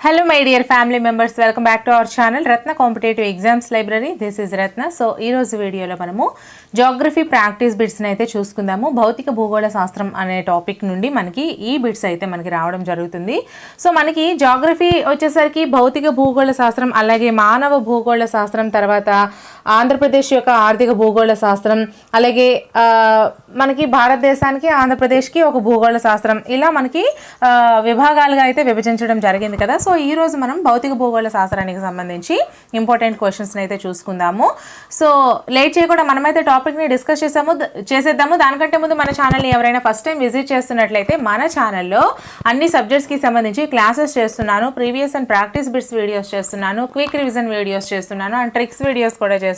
Hello my dear family members welcome back to our channel Ratna competitive exams library this is Ratna so ఈ రోజు వీడియోలో మనము geography practice బిట్స్ని అయితే చూసుకుందాము. భౌతిక భూగోళ శాస్త్రం అనే టాపిక్ నుండి మనకి ఈ బిట్స్ అయితే మనకి రావడం జరుగుతుంది. సో మనకి జాగ్రఫీ వచ్చేసరికి భౌతిక భూగోళ శాస్త్రం అలాగే మానవ భూగోళ శాస్త్రం తర్వాత ఆంధ్రప్రదేశ్ యొక్క ఆర్థిక భూగోళ శాస్త్రం అలాగే మనకి భారతదేశానికి ఆంధ్రప్రదేశ్కి ఒక భూగోళ శాస్త్రం. ఇలా మనకి విభాగాలుగా అయితే విభజించడం జరిగింది కదా. సో ఈరోజు మనం భౌతిక భూగోళ శాస్త్రానికి సంబంధించి ఇంపార్టెంట్ క్వశ్చన్స్ని అయితే చూసుకుందాము. సో లేట్ చేయకుండా మనమైతే టాపిక్ని డిస్కస్ చేసాము చేసేద్దాము. దానికంటే ముందు మన ఛానల్ని ఎవరైనా ఫస్ట్ టైం విజిట్ చేస్తున్నట్లయితే మన ఛానల్లో అన్ని సబ్జెక్ట్స్కి సంబంధించి క్లాసెస్ చేస్తున్నాను. Previous and practice bits videos చేస్తున్నాను. క్విక్ రివిజన్ వీడియోస్ చేస్తున్నాను. అండ్ ట్రిక్స్ వీడియోస్ కూడా చేస్తున్నాను.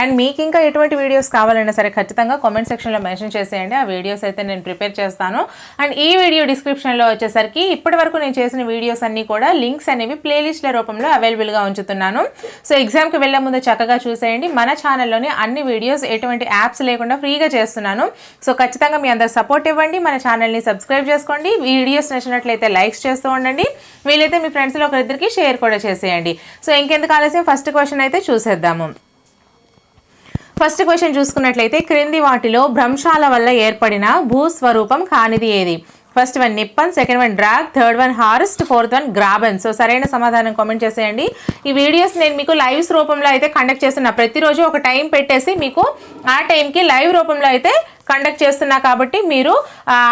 అండ్ మీకు ఇంకా ఎటువంటి వీడియోస్ కావాలన్నా సరే ఖచ్చితంగా కామెంట్ సెక్షన్లో మెన్షన్ చేసేయండి. ఆ వీడియోస్ అయితే నేను ప్రిపేర్ చేస్తాను. అండ్ ఈ వీడియో డిస్క్రిప్షన్లో వచ్చేసరికి ఇప్పటి వరకు నేను చేసిన వీడియోస్ అన్నీ కూడా లింక్స్ అనేవి ప్లేలిస్ట్ల రూపంలో అవైలబుల్గా ఉంచుతున్నాను. సో ఎగ్జామ్కి వెళ్ళే ముందు చక్కగా చూసేయండి. మన ఛానల్లోని అన్ని వీడియోస్ ఎటువంటి యాప్స్ లేకుండా ఫ్రీగా చేస్తున్నాను. సో ఖచ్చితంగా మీ అందరు సపోర్ట్ ఇవ్వండి. మన ఛానల్ని సబ్స్క్రైబ్ చేసుకోండి. వీడియోస్ నచ్చినట్లయితే లైక్స్ చేస్తూ ఉండండి. వీలైతే మీ ఫ్రెండ్స్లో ఒకరిద్దరికి షేర్ కూడా చేసేయండి. సో ఇంకెందుకు ఆలస్యం? ఫస్ట్ క్వశ్చన్ అయితే చూసేద్దాము. ఫస్ట్ క్వశ్చన్ చూసుకున్నట్లయితే క్రింది వాటిలో భ్రంశాల వల్ల ఏర్పడిన భూస్వరూపం కానిది ఏది? First one Nippon second one drag third one horst fourth one graben so సరైన సమాధానం కామెంట్ చేసేయండి. ఈ వీడియోస్ నేను మీకు లైవ్స్ రూపంలో అయితే కండక్ట్ చేస్తున్నా. ప్రతిరోజు ఒక టైం పెట్టేసి మీకు ఆ టైంకి లైవ్ రూపంలో అయితే కండక్ట్ చేస్తున్నా కాబట్టి మీరు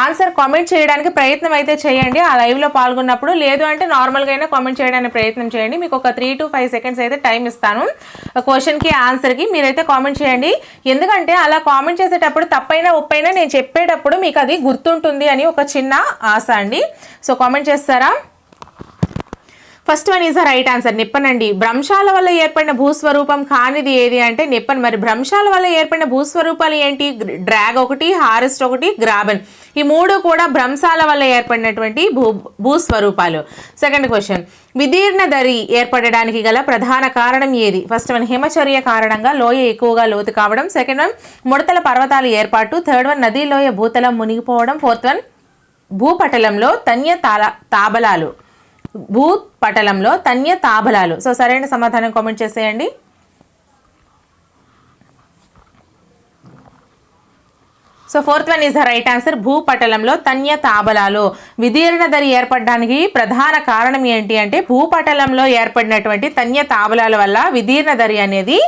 ఆన్సర్ కామెంట్ చేయడానికి ప్రయత్నం అయితే చేయండి. ఆ లైవ్లో పాల్గొన్నప్పుడు లేదు అంటే నార్మల్గా అయినా కామెంట్ చేయడానికి ప్రయత్నం చేయండి. మీకు ఒక త్రీ టు ఫైవ్ సెకండ్స్ అయితే టైం ఇస్తాను. క్వశ్చన్కి ఆన్సర్కి మీరైతే కామెంట్ చేయండి. ఎందుకంటే అలా కామెంట్ చేసేటప్పుడు తప్పైనా ఒప్పైనా నేను చెప్పేటప్పుడు మీకు అది గుర్తుంటుంది అని ఒక చిన్న ఆశ అండి. సో కామెంట్ చేస్తారా? First one is the right answer. నిప్పనండి. భ్రంశాల వల్ల ఏర్పడిన భూస్వరూపం కానిది ఏది అంటే నిప్పన్. మరి భ్రంశాల వల్ల ఏర్పడిన భూస్వరూపాలు ఏంటి? డ్రాగ్ ఒకటి హారెస్ట్ ఒకటి గ్రాబన్. ఈ మూడు కూడా భ్రంశాల వల్ల ఏర్పడినటువంటి భూ భూస్వరూపాలు. Second question. విదీర్ణ దరి ఏర్పడడానికి గల ప్రధాన కారణం ఏది? ఫస్ట్ వన్ హిమచర్య కారణంగా లోయ ఎక్కువగా లోతు కావడం. సెకండ్ వన్ ముడతల పర్వతాల ఏర్పాటు. థర్డ్ వన్ నదీ లోయ భూతలం మునిగిపోవడం. ఫోర్త్ వన్ భూపటలంలో తన్య తాబలాలు. భూత్ భూపటలంలో తన్య తాబలాలు సో సరైన సమాధానం కామెంట్ చేసేయండి. So fourth one is the right answer భూపటలంలో తన్య తాబలాలు విదీర్ణ ధరి ఏర్పడడానికి ప్రధాన కారణం ఏంటి అంటే భూపటలంలో ఏర్పడినటువంటి తన్య తాబలాల వల్ల విదీర్ణ ధరి అనేది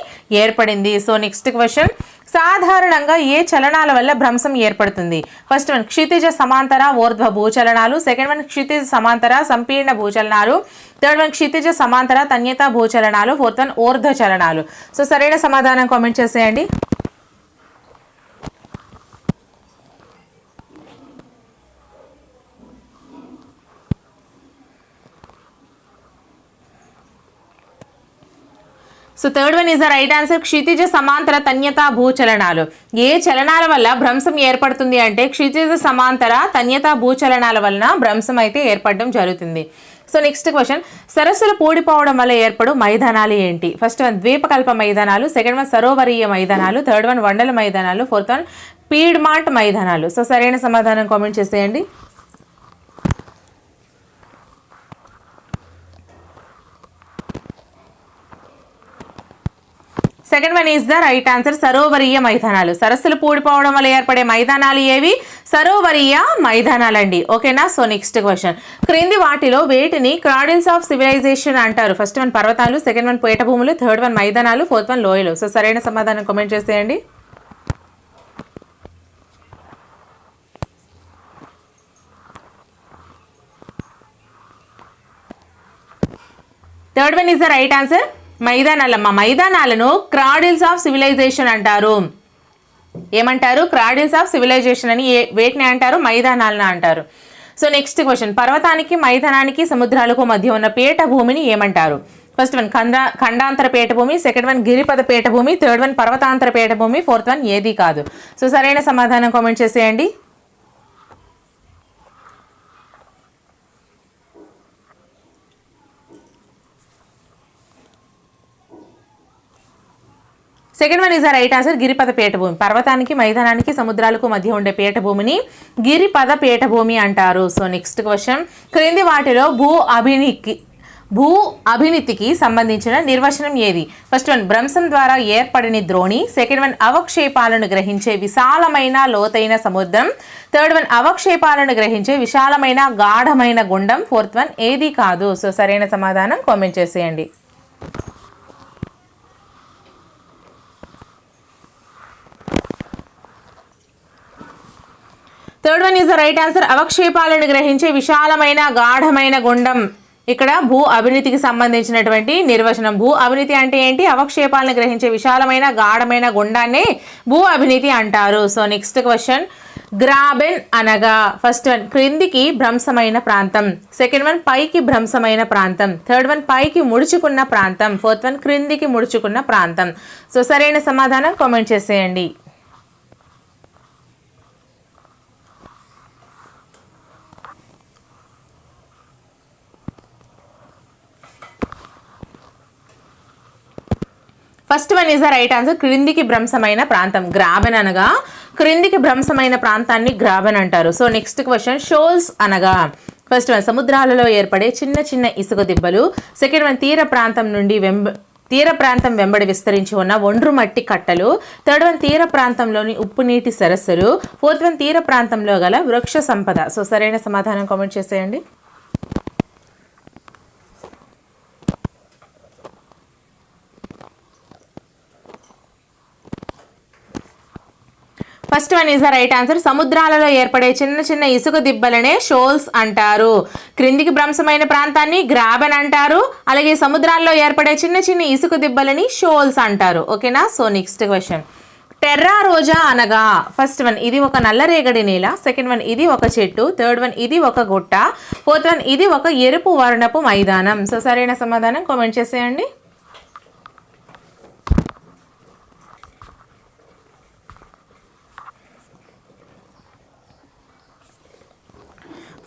ఏర్పడింది. సో నెక్స్ట్ క్వశ్చన్ సాధారణంగా ఏ చలనాల వల్ల భ్రంశం ఏర్పడుతుంది? ఫస్ట్ వన్ క్షితిజ సమాంతర ఓర్ధ్వ భూచలనాలు. సెకండ్ వన్ క్షితిజ సమాంతర సంపీర్ణ భూచలనాలు. థర్డ్ వన్ క్షితిజ సమాంతర తన్యత భూచలనాలు. ఫోర్త్ వన్ ఓర్ధ్వ చలనాలు. సో సరైన సమాధానం కామెంట్ చేసేయండి. So third one is the right answer క్షితిజ సమాంతర తన్యత భూచలనాలు. ఏ చలనాల వల్ల భ్రంశం ఏర్పడుతుంది అంటే క్షితిజ సమాంతర తన్యత భూచలనాల వలన భ్రంశం అయితే ఏర్పడడం జరుగుతుంది. సో నెక్స్ట్ క్వశ్చన్ సరస్సులు పూడిపోవడం వల్ల ఏర్పడు మైదానాలు ఏంటి? ఫస్ట్ వన్ ద్వీపకల్ప మైదానాలు. సెకండ్ వన్ సరోవరీయ మైదానాలు. థర్డ్ వన్ వండల మైదానాలు. ఫోర్త్ వన్ పీడ్మాట్ మైదానాలు. సో సరైన సమాధానం కామెంట్ చేసేయండి. Second one is the right answer సరోవరీయ మైదానాలు. సరస్సులు పూడిపోవడం వల్ల ఏర్పడే మైదానాలు ఏవి? సరోవరీయ మైదానాలండి. ఓకేనా సో నెక్స్ట్ క్వశ్చన్ క్రింది వాటిలో వేటిని క్రాడిల్స్ ఆఫ్ సివిలైజేషన్ అంటారు? ఫస్ట్ వన్ పర్వతాలు సెకండ్ వన్ పీఠభూములు థర్డ్ వన్ మైదానాలు ఫోర్త్ వన్ లోయలు. సో సరైన సమాధానం కామెంట్ చేసేయండి. Third one is the right answer మైదానాలమ్మ మైదానాలను క్రాడిల్స్ ఆఫ్ సివిలైజేషన్ అంటారు. ఏమంటారు? క్రాడిల్స్ ఆఫ్ సివిలైజేషన్ అని ఏ వేటిని అంటారు? మైదానాలను అంటారు. సో నెక్స్ట్ క్వశ్చన్ పర్వతానికి మైదానానికి సముద్రాలకు మధ్య ఉన్న పీఠభూమిని ఏమంటారు? ఫస్ట్ వన్ ఖండా ఖండాంతర పీఠభూమి సెకండ్ వన్ గిరిపద పీఠభూమి థర్డ్ వన్ పర్వతాంతర పీఠభూమి ఫోర్త్ వన్ ఏది కాదు. సో సరైన సమాధానం కామెంట్ చేసేయండి. Second one is right answer గిరిపద పీఠభూమి. పర్వతానికి మైదానానికి సముద్రాలకు మధ్య ఉండే పీఠభూమిని గిరిపద పీఠభూమి అంటారు. So next question. క్రింది వాటిలో భూ అభినికి భూ అభినీతికి సంబంధించిన నిర్వచనం ఏది? ఫస్ట్ వన్ భ్రంశం ద్వారా ఏర్పడిన ద్రోణి. సెకండ్ వన్ అవక్షేపాలను గ్రహించే విశాలమైన లోతైన సముద్రం. థర్డ్ వన్ అవక్షేపాలను గ్రహించే విశాలమైన గాఢమైన గుండం. ఫోర్త్ వన్ ఏది కాదు. సో సరైన సమాధానం కామెంట్ చేసేయండి. Third one is the right answer అవక్షేపాలను గ్రహించే విశాలమైన గాఢమైన గుండం. ఇక్కడ భూ అవినీతికి సంబంధించినటువంటి నిర్వచనం. భూ అవినీతి అంటే ఏంటి? అవక్షేపాలను గ్రహించే విశాలమైన గాఢమైన గుండాన్ని భూ అవినీతి అంటారు. సో నెక్స్ట్ క్వశ్చన్ గ్రాబెన్ అనగా ఫస్ట్ వన్ క్రిందికి భ్రంశమైన ప్రాంతం. సెకండ్ వన్ పైకి భ్రంశమైన ప్రాంతం. థర్డ్ వన్ పైకి ముడుచుకున్న ప్రాంతం. ఫోర్త్ వన్ క్రిందికి ముడుచుకున్న ప్రాంతం. సో సరైన సమాధానం కామెంట్ చేసేయండి. First one is the right answer క్రిందికి భ్రంశమైన ప్రాంతం గ్రాబెన్ అనగా క్రిందికి భ్రంశమైన ప్రాంతాన్ని గ్రాబెన్ అంటారు సో నెక్స్ట్ క్వశ్చన్ షోల్స్ అనగా ఫస్ట్ వన్ సముద్రాలలో ఏర్పడే చిన్న చిన్న ఇసుక దిబ్బలు. సెకండ్ వన్ తీర ప్రాంతం నుండి వెంబ తీర ప్రాంతం వెంబడి విస్తరించి ఉన్న ఒండ్రు మట్టి కట్టలు. థర్డ్ వన్ తీర ప్రాంతంలోని ఉప్పు నీటి సరస్సులు. ఫోర్త్ వన్ తీర ప్రాంతంలో గల వృక్ష సంపద. సో సరైన సమాధానం కామెంట్ చేసేయండి. First one is the right answer సముద్రాలలో ఏర్పడే చిన్న చిన్న ఇసుక దిబ్బలనే షోల్స్ అంటారు. క్రిందికి భ్రంశమైన ప్రాంతాన్ని గ్రాబెన్ అంటారు. అలాగే సముద్రాల్లో ఏర్పడే చిన్న చిన్న ఇసుక దిబ్బలని షోల్స్ అంటారు. ఓకేనా so next question terra rosa అనగా ఫస్ట్ వన్ ఇది ఒక నల్లరేగడి నేల. సెకండ్ వన్ ఇది ఒక చెట్టు. థర్డ్ వన్ ఇది ఒక గుట్ట. ఫోర్త్ వన్ ఇది ఒక ఎరుపు వర్ణపు మైదానం. సో సరైన సమాధానం కామెంట్ చేసేయండి.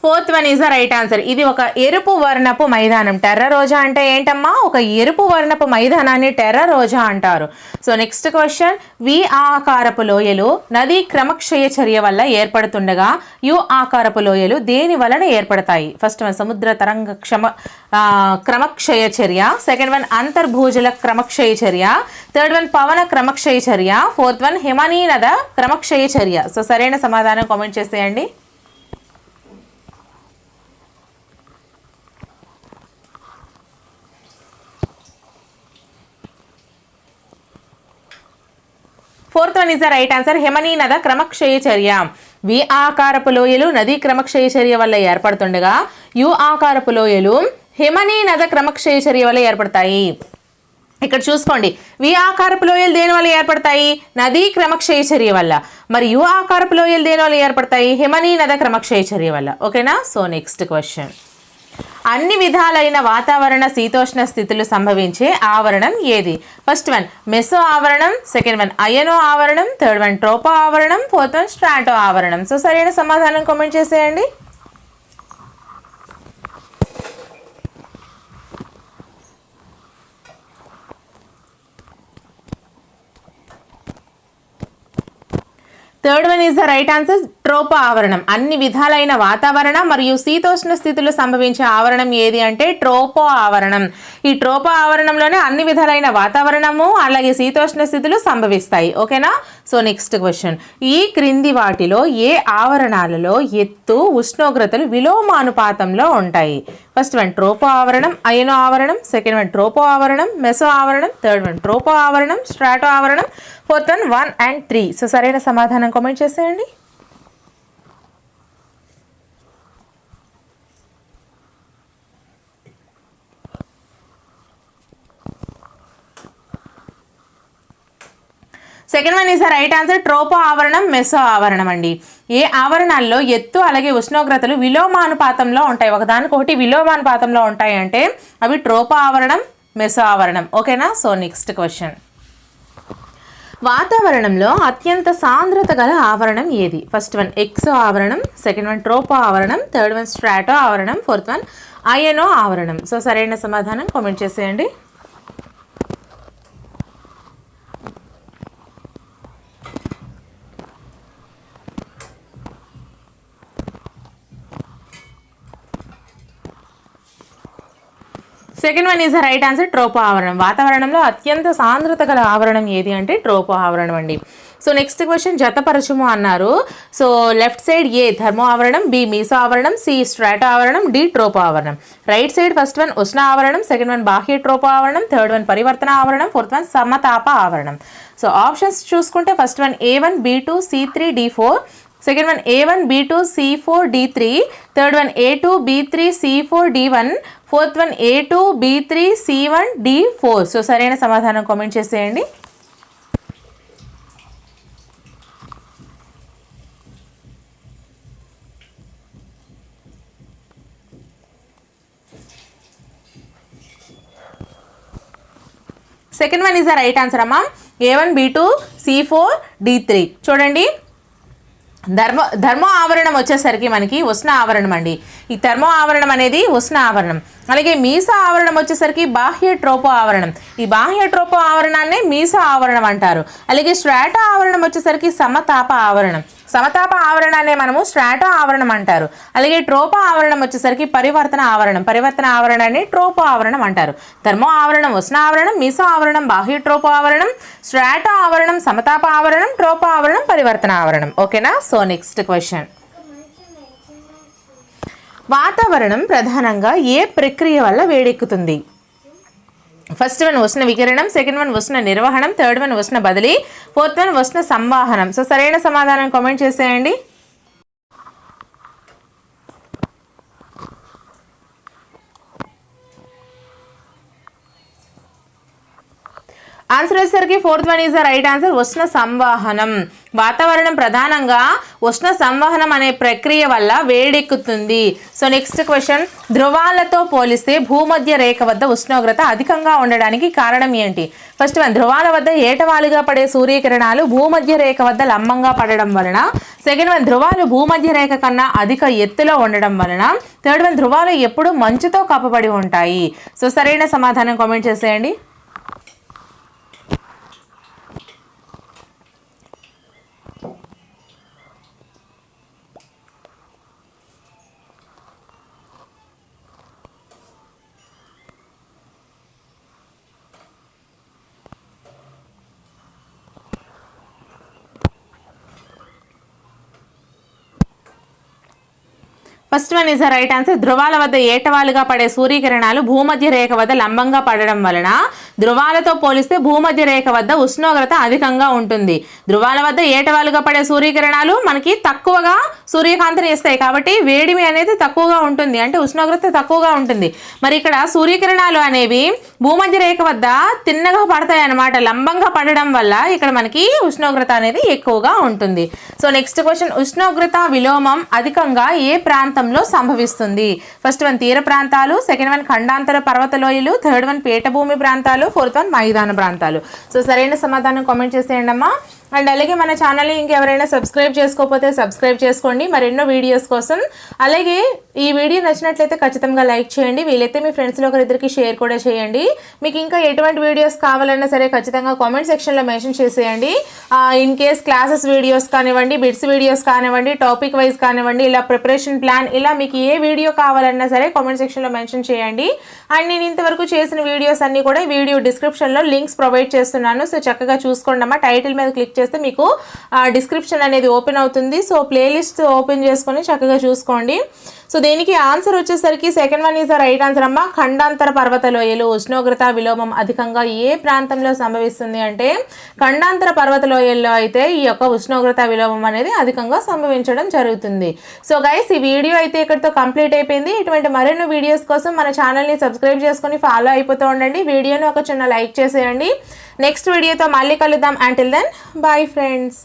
Fourth one is the right answer ఇది ఒక ఎరుపు వర్ణపు మైదానం. టెర్ర రోజా అంటే ఏంటమ్మా? ఒక ఎరుపు వర్ణపు మైదానాన్ని టెర్ర రోజా అంటారు. సో నెక్స్ట్ క్వశ్చన్ వి ఆకారపు లోయలు నదీ క్రమక్షయ చర్య వల్ల ఏర్పడుతుండగా యు ఆకారపు లోయలు దేని వలన ఏర్పడతాయి? ఫస్ట్ వన్ సముద్ర తరంగ క్షమ క్రమక్షయ చర్య. సెకండ్ వన్ అంతర్భూజల క్రమక్షయ చర్య. థర్డ్ వన్ పవన క్రమక్షయ చర్య. ఫోర్త్ వన్ హిమనీనద క్రమక్షయ చర్య. సో సరైన సమాధానం కామెంట్ చేసేయండి. Fourth one is the right answer. హెమనీ నద క్రమక్షయ చర్య వి ఆకారపు లోయలు నదీ క్రమక్షయ చర్య వల్ల ఏర్పడుతుండగా యు ఆకారపు లోయలు హిమనీ నద క్రమక్షయ చర్య వల్ల ఏర్పడతాయి. ఇక్కడ చూసుకోండి. వి ఆకారపు లోయలు దేని వల్ల ఏర్పడతాయి? నదీ క్రమక్షయ చర్య వల్ల. మరి యు ఆకారపు లోయలు దేని వల్ల ఏర్పడతాయి? హిమనీ నద క్రమక్షయ చర్య వల్ల. ఓకేనా? So next question. అన్ని విధాలైన వాతావరణ శీతోష్ణ స్థితులు సంభవించే ఆవరణం ఏది? ఫస్ట్ వన్ మెసో ఆవరణం. సెకండ్ వన్ అయనో ఆవరణం. థర్డ్ వన్ ట్రోపో ఆవరణం. ఫోర్త్ వన్ స్ట్రాటో ఆవరణం. సో సరైన సమాధానం కామెంట్ చేసేయండి. Third one is the right answer ట్రోపో ఆవరణం. అన్ని విధాలైన వాతావరణ మరియు శీతోష్ణ స్థితులు సంభవించే ఆవరణం ఏది అంటే ట్రోపో ఆవరణం. ఈ ట్రోపో ఆవరణంలోనే అన్ని విధాలైన వాతావరణము అలాగే శీతోష్ణ స్థితులు సంభవిస్తాయి. ఓకేనా? So next question. ఈ క్రింది వాటిలో ఏ ఆవరణాలలో ఎత్తు ఉష్ణోగ్రతలు విలోమానుపాతంలో ఉంటాయి? ఫస్ట్ వన్ ట్రోపో ఆవరణం అయనో ఆవరణం సెకండ్ వన్ ట్రోపో ఆవరణం మెసో ఆవరణం థర్డ్ వన్ ట్రోపో ఆవరణం స్ట్రాటో ఆవరణం fourth one one and three. So సరైన సమాధానం కామెంట్ చేసేయండి. Second one is the right answer ట్రోపో ఆవరణం మెసో ఆవరణం అండి. ఏ ఆవరణాల్లో ఎత్తు అలాగే ఉష్ణోగ్రతలు విలోమానుపాతంలో ఉంటాయి. ఒకదానికొకటి విలోమానుపాతంలో ఉంటాయి అంటే అవి ట్రోపో ఆవరణం మెసో ఆవరణం ఓకేనా సో నెక్స్ట్ క్వశ్చన్ వాతావరణంలో అత్యంత సాంద్రత గల ఆవరణం ఏది? ఫస్ట్ వన్ ఎక్సో ఆవరణం సెకండ్ వన్ ట్రోపో ఆవరణం థర్డ్ వన్ స్ట్రాటో ఆవరణం ఫోర్త్ వన్ అయనో ఆవరణం సో సరైన సమాధానం కామెంట్ చేసేయండి. Second one is the right answer ట్రోపో ఆవరణం వాతావరణంలో అత్యంత సాంద్రత గల ఆవరణం ఏది అంటే ట్రోపో ఆవరణం అండి సో నెక్స్ట్ క్వశ్చన్ జతపరచుము అన్నారు సో లెఫ్ట్ సైడ్ ఏ ధర్మో ఆవరణం బి మీసో ఆవరణం సి స్ట్రాటో ఆవరణం డి ట్రోపో ఆవరణం రైట్ సైడ్ ఫస్ట్ వన్ ఉష్ణ ఆవరణం సెకండ్ వన్ బాహ్య ట్రోపో ఆవరణం థర్డ్ వన్ పరివర్తన ఆవరణం ఫోర్త్ వన్ సమతాప ఆవరణం సో ఆప్షన్స్ చూసుకుంటే first one A one B two C three D four second one A one B two C four D three third one A two B three C four D one fourth one A two B three C one D four so సరైన సమాధానం comment చేసేయండి. Second one is the right answer అమ్మా A one B two C four D three చూడండి. ధర్మ ధర్మ ఆవరణం వచ్చేసరికి మనకి ఉష్ణ ఆవరణం అండి. ఈ ధర్మ ఆవరణం అనేది ఉష్ణ ఆవరణం. అలాగే మీస ఆవరణం వచ్చేసరికి బాహ్య ట్రోపో ఆవరణం. ఈ బాహ్య ట్రోపో ఆవరణాన్నే మీస ఆవరణం అంటారు. అలాగే స్ట్రాట ఆవరణం వచ్చేసరికి సమతాప ఆవరణం. సమతాప ఆవరణాన్ని మనము స్ట్రాటో ఆవరణం అంటారు. అలాగే ట్రోపో ఆవరణం వచ్చేసరికి పరివర్తన ఆవరణం. పరివర్తన ఆవరణాన్ని ట్రోపో ఆవరణం అంటారు. థర్మో ఆవరణం ఉష్ణ ఆవరణం మీసో ఆవరణం బాహ్య ట్రోపో ఆవరణం స్ట్రాటో ఆవరణం సమతాప ఆవరణం ట్రోపో ఆవరణం పరివర్తన ఆవరణం. ఓకేనా? So next question. వాతావరణం ప్రధానంగా ఏ ప్రక్రియ వల్ల వేడెక్కుతుంది? ఫస్ట్ వన్ ఉష్ణ వికిరణం సెకండ్ వన్ ఉష్ణ నిర్వహణం థర్డ్ వన్ ఉష్ణ బదిలీ ఫోర్త్ వన్ ఉష్ణ సంవాహనం. సో సరైన సమాధానం కామెంట్ చేసేయండి. ఆన్సర్ వచ్చేసరికి fourth one is the right answer ఉష్ణ సంవాహనం. వాతావరణం ప్రధానంగా ఉష్ణ సంవహనం అనే ప్రక్రియ వల్ల వేడెక్కుతుంది. సో నెక్స్ట్ క్వశ్చన్ ధ్రువాలతో పోలిస్తే భూమధ్య రేఖ వద్ద ఉష్ణోగ్రత అధికంగా ఉండడానికి కారణం ఏంటి? ఫస్ట్ వన్ ధ్రువాల వద్ద ఏటవాలుగా పడే సూర్యకిరణాలు భూమధ్య రేఖ వద్ద లంబంగా పడడం వలన సెకండ్ వన్ ధ్రువాలు భూమధ్య రేఖ కన్నా అధిక ఎత్తులో ఉండడం వలన థర్డ్ వన్ ధ్రువాలు ఎప్పుడు మంచుతో కప్పబడి ఉంటాయి. సో సరైన సమాధానం కామెంట్ చేసేయండి. First one is the right answer. ధృవాల వద్ద ఏటవాలుగా పడే సూర్యకిరణాలు భూమధ్య రేఖ వద్ద లంబంగా పడడం వలన ధృవాలతో పోలిస్తే భూమధ్య రేఖ వద్ద ఉష్ణోగ్రత అధికంగా ఉంటుంది. ధృవాల వద్ద ఏటవాలుగా పడే సూర్యకిరణాలు మనకి తక్కువగా సూర్యకాంతిని ఇస్తాయి కాబట్టి వేడిమి అనేది తక్కువగా ఉంటుంది అంటే ఉష్ణోగ్రత తక్కువగా ఉంటుంది. మరి ఇక్కడ సూర్యకిరణాలు అనేవి భూమధ్య రేఖ వద్ద తిన్నగా పడతాయి అన్నమాట. లంబంగా పడడం వల్ల ఇక్కడ మనకి ఉష్ణోగ్రత అనేది ఎక్కువగా ఉంటుంది. సో నెక్స్ట్ క్వశ్చన్ ఉష్ణోగ్రత విలోమం అధికంగా ఏ ప్రాంతంలో సంభవిస్తుంది? ఫస్ట్ వన్ తీర ప్రాంతాలు సెకండ్ వన్ ఖండాంతర పర్వత లోయలు థర్డ్ వన్ పీఠభూమి ప్రాంతాలు ఫోర్త్ వన్ మైదాన ప్రాంతాలు. సో సరైన సమాధానం కామెంట్ చేసేయండి అమ్మా అండ్ అలాగే మన ఛానల్ని ఇంకెవరైనా సబ్స్క్రైబ్ చేసుకోకపోతే సబ్స్క్రైబ్ చేసుకోండి. మరెన్నో వీడియోస్ కోసం. అలాగే ఈ వీడియో నచ్చినట్లయితే ఖచ్చితంగా లైక్ చేయండి. వీలైతే మీ ఫ్రెండ్స్లో ఒకరిద్దరికి షేర్ కూడా చేయండి. మీకు ఇంకా ఎటువంటి వీడియోస్ కావాలన్నా సరే ఖచ్చితంగా కామెంట్ సెక్షన్లో మెన్షన్ చేసేయండి. ఇన్ కేస్ క్లాసెస్ వీడియోస్ కానివ్వండి బిట్స్ వీడియోస్ కానివ్వండి టాపిక్ వైజ్ కానివ్వండి ఇలా ప్రిపరేషన్ ప్లాన్ ఇలా మీకు ఏ వీడియో కావాలన్నా సరే కామెంట్ సెక్షన్లో మెన్షన్ చేయండి. అండ్ నేను ఇంతవరకు చేసిన వీడియోస్ అన్నీ కూడా వీడియో డిస్క్రిప్షన్లో లింక్స్ ప్రొవైడ్ చేస్తున్నాను. సో చక్కగా చూసుకోండి అమ్మా. టైటిల్ మీద క్లిక్ చేస్తే మీకు డిస్క్రిప్షన్ అనేది ఓపెన్ అవుతుంది. సో ప్లేలిస్ట్ ఓపెన్ చేసుకొని చక్కగా చూసుకోండి. సో దీనికి ఆన్సర్ వచ్చేసరికి second one is the right answer అమ్మ. ఖండాంతర పర్వత లోయలు ఉష్ణోగ్రత విలోమం అధికంగా ఏ ప్రాంతంలో సంభవిస్తుంది అంటే ఖండాంతర పర్వత లోయల్లో అయితే ఈ యొక్క ఉష్ణోగ్రత విలోమం అనేది అధికంగా సంభవించడం జరుగుతుంది. సో గైస్ ఈ వీడియో అయితే ఇక్కడితో కంప్లీట్ అయిపోయింది. ఇటువంటి మరెన్నో వీడియోస్ కోసం మన ఛానల్ని సబ్స్క్రైబ్ చేసుకొని ఫాలో అయిపోతూ ఉండండి. వీడియోని ఒక చిన్న లైక్ చేసేయండి. నెక్స్ట్ వీడియోతో మళ్ళీ కలుద్దాం. Until then bye friends